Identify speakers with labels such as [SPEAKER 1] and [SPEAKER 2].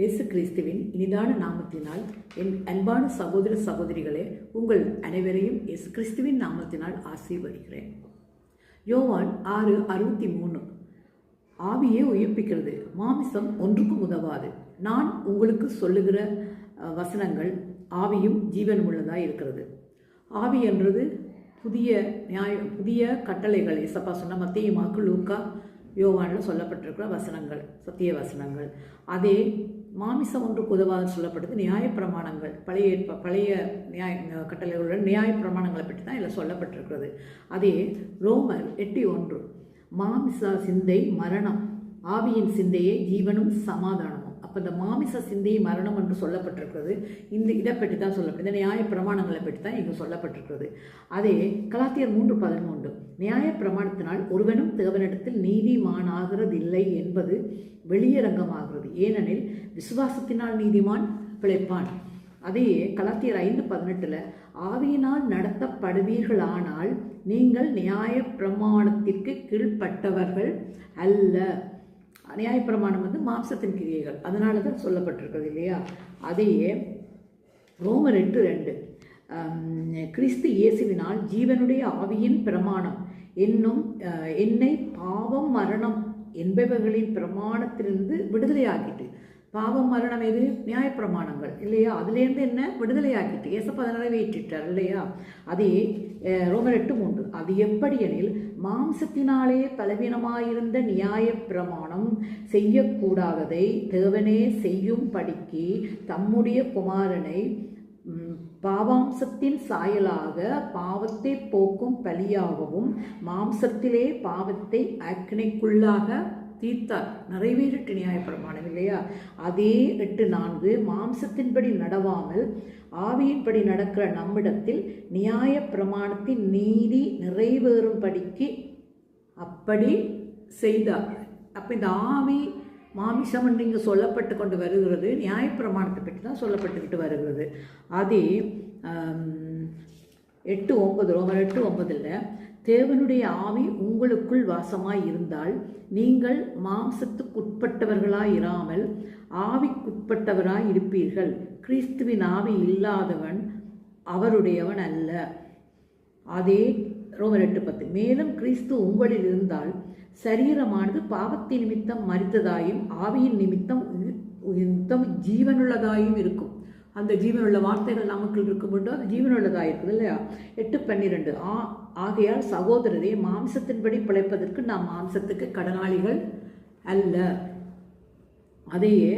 [SPEAKER 1] இயேசு கிறிஸ்துவின் இனிதான நாமத்தினால் என் அன்பான சகோதர சகோதரிகளே உங்கள் அனைவரையும் இயேசு கிறிஸ்துவின் நாமத்தினால் ஆசீர்வதிக்கிறேன். யோவான் ஆறு அறுபத்தி மூணு ஆவியே உயிர்ப்பிக்கிறது மாமிசம் ஒன்றுக்கும் உதவாது. நான் உங்களுக்கு சொல்லுகிற வசனங்கள் ஆவியும் ஜீவன் உள்ளதாக இருக்கிறது. ஆவி என்றது புதிய நியாய புதிய கட்டளைகள் இசப்பா சொன்ன மத்திய மாக்கு லூக்கா யோவானில் சொல்லப்பட்டிருக்கிற வசனங்கள் சத்திய வசனங்கள். அதே மாமிசம் ஒன்றுக்கு உதவாது சொல்லப்பட்டது நியாயப்பிரமாணங்கள் பழைய பழைய நியாய கட்டளைகளுடன் நியாயப்பிரமாணங்களை பற்றி தான் இதில் சொல்லப்பட்டிருக்கிறது. அதே ரோமர் எட்டி ஒன்று மாமிச சிந்தை மரணம் ஆவியின் சிந்தையே ஜீவனும் சமாதானம். அப்போ இந்த மாமிச சிந்தையை மரணம் என்று சொல்லப்பட்டிருக்கிறது. இந்த இதை பற்றி தான் சொல்லப்பட்டு இந்த நியாய பிரமாணங்களை பற்றி தான் இங்கு சொல்லப்பட்டிருக்கிறது. அதே கலாத்தியர் மூன்று பதிமூன்று நியாய பிரமாணத்தினால் ஒருவனும் தேவனிடத்தில் நீதிமானாகிறதில்லை என்பது வெளியரங்கமாகிறது. ஏனெனில் விசுவாசத்தினால் நீதிமான் பிழைப்பான். அதையே கலாத்தியர் ஐந்து பதினெட்டில் ஆவியினால் நடத்தப்படுவீர்களானால் நீங்கள் நியாய பிரமாணத்திற்கு கீழ்ப்பட்டவர்கள் அல்ல. நியாயப்பிரமாணம் வந்து மாம்சத்தின் கிரியைகள். அதனால தான் சொல்லப்பட்டிருக்கிறது இல்லையா? அதையே ரோமர் எட்டு ரெண்டு கிறிஸ்து இயேசுவினால் ஜீவனுடைய ஆவியின் பிரமாணம் என்னும் என்னை பாவம் மரணம் என்பவர்களின் பிரமாணத்திலிருந்து விடுதலை ஆகிட்டு பாவம் மரணம் எது? நியாயப்பிரமாணங்கள். இல்லையா? அதுலேருந்து என்ன? விடுதலையாக்கிட்டு ஏசப்பா நிறைவேற்றிட்டார் இல்லையா? அதே ரோமர் எட்டு மூன்று. அது எப்படி எனில் மாம்சத்தினாலே பலவீனமாயிருந்த நியாய பிரமாணம் செய்யக்கூடாததை தேவனே செய்யும் படிக்கு தம்முடைய குமாரனை பாவாம்சத்தின் சாயலாக பாவத்தை போக்கும் பலியாகவும் மாம்சத்திலே பாவத்தை அக்னைக்குள்ளாக தீர்த்தார் நிறைவேறிட்டு நியாயப்பிரமாணம் இல்லையா? அதே எட்டு நான்கு மாம்சத்தின்படி நடவாமல் ஆவியின்படி நடக்கிற நம்மிடத்தில் நியாய பிரமாணத்தின் நீதி நிறைவேறும்படிக்கு அப்படி செய்தார். அப்போ இந்த ஆவி மாமிசம் என்று இங்கே சொல்லப்பட்டு கொண்டு வருகிறது நியாயப்பிரமாணத்தை பற்றி தான் சொல்லப்பட்டுக்கிட்டு வருகிறது. அதே எட்டு ஒன்பது ரோமர் எட்டு ஒன்பதில் தேவனுடைய ஆவி உங்களுக்குள் வாசமாய் இருந்தால் நீங்கள் மாம்சத்துக்குட்பட்டவர்களாய் இராமல் ஆவிக்குட்பட்டவராய் இருப்பீர்கள் கிறிஸ்துவின் ஆவி இல்லாதவன் அவருடையவன் அல்ல. அதே ரோமர் எட்டு பத்து. மேலும் கிறிஸ்து உங்களில் இருந்தால் சரீரமானது பாவத்தின் நிமித்தம் மறித்ததாயும் ஆவியின் நிமித்தம் நிமித்தம் ஜீவனுள்ளதாயும் இருக்கும். அந்த ஜீவனுள்ள வார்த்தைகள் நமக்கு இருக்கும்போது அது ஜீவனுள்ளதாக இருக்குது இல்லையா? எட்டு பன்னிரெண்டு. ஆ ஆகையால் சகோதரரே மாம்சத்தின்படி பிழைப்பதற்கு நாம் மாம்சத்துக்கு கடனாளிகள் அல்ல. அதையே